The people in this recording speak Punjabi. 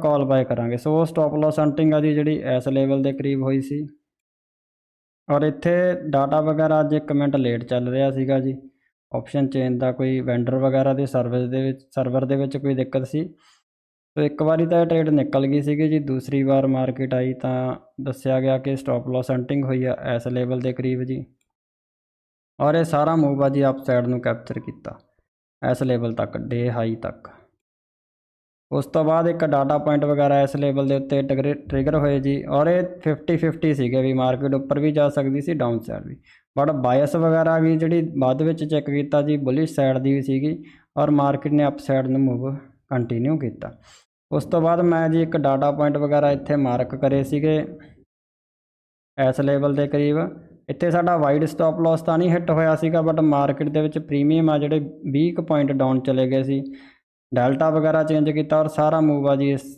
ਕਾਲ ਬਾਏ ਕਰਾਂਗੇ। ਸੋ ਸਟਾਪ ਲਾਸ ਹੰਟਿੰਗ ਆ ਜੀ, ਜਿਹੜੀ ਇਸ ਲੈਵਲ ਦੇ ਕਰੀਬ ਹੋਈ ਸੀ। ਔਰ ਇੱਥੇ ਡਾਟਾ ਵਗੈਰਾ ਅੱਜ ਇੱਕ ਮਿੰਟ ਲੇਟ ਚੱਲ ਰਿਹਾ ਸੀਗਾ ਜੀ। ਆਪਸ਼ਨ ਚੇਂਜ ਦਾ ਕੋਈ ਵੈਂਡਰ ਵਗੈਰਾ ਦੇ ਸਰਵਿਸ ਦੇ ਵਿੱਚ ਸਰਵਰ ਦੇ ਵਿੱਚ ਕੋਈ ਦਿੱਕਤ ਸੀ। ਸੋ ਇੱਕ ਵਾਰੀ ਤਾਂ ਟ੍ਰੇਡ ਨਿਕਲ ਗਈ ਸੀਗੀ ਜੀ, ਦੂਸਰੀ ਵਾਰ ਮਾਰਕੀਟ ਆਈ ਤਾਂ ਦੱਸਿਆ ਗਿਆ ਕਿ ਸਟਾਪ ਲਾਸ ਹੰਟਿੰਗ ਹੋਈ ਆ ਇਸ ਲੈਵਲ ਦੇ ਕਰੀਬ ਜੀ। ਔਰ ਇਹ ਸਾਰਾ ਮੂਵ ਆ ਜੀ ਅਪ ਸਾਈਡ ਨੂੰ ਕੈਪਚਰ ਕੀਤਾ। ਇਸ ਲੈਵਲ ਤੱਕ ਡੇ ਹਾਈ ਤੱਕ। ਉਸ ਤੋਂ ਬਾਅਦ ਇੱਕ ਡਾਟਾ ਪੁਆਇੰਟ ਵਗੈਰਾ ਇਸ ਲੈਵਲ ਦੇ ਉੱਤੇ ਟ੍ਰਿਗਰ ਹੋਏ ਜੀ ਔਰ ਇਹ 50 50 ਸੀਗੇ ਵੀ ਮਾਰਕੀਟ ਉੱਪਰ ਵੀ ਜਾ ਸਕਦੀ ਸੀ ਡਾਊਨ ਸਾਈਡ ਵੀ। ਬਟ ਬਾਇਸ ਵਗੈਰਾ ਵੀ ਜਿਹੜੀ ਬਾਅਦ ਵਿੱਚ ਚੈੱਕ ਕੀਤਾ ਜੀ ਬੁਲਿਸ਼ ਸਾਈਡ ਦੀ ਵੀ ਸੀਗੀ ਔਰ ਮਾਰਕੀਟ ਨੇ ਅਪ ਸਾਈਡ ਨੂੰ ਮੂਵ ਕੰਟੀਨਿਊ ਕੀਤਾ। ਉਸ ਤੋਂ ਬਾਅਦ ਮੈਂ ਜੀ ਇੱਕ ਡਾਟਾ ਪੁਆਇੰਟ ਵਗੈਰਾ ਇੱਥੇ ਮਾਰਕ ਕਰੇ ਸੀਗੇ ਇਸ ਲੈਵਲ ਦੇ ਕਰੀਬ। ਇੱਥੇ ਸਾਡਾ ਵਾਈਡ ਸਟਾਪ ਲਾਸ ਤਾਂ ਨਹੀਂ ਹਿੱਟ ਹੋਇਆ ਸੀਗਾ ਬਟ ਮਾਰਕੀਟ ਦੇ ਵਿੱਚ ਪ੍ਰੀਮੀਅਮ ਆ ਜਿਹੜੇ 20 ਕੁ ਪੁਆਇੰਟ ਡਾਊਨ ਚਲੇ ਗਏ ਸੀ। ਡੈਲਟਾ ਵਗੈਰਾ ਚੇਂਜ ਕੀਤਾ ਔਰ ਸਾਰਾ ਮੂਵ ਆ ਜੀ ਇਸ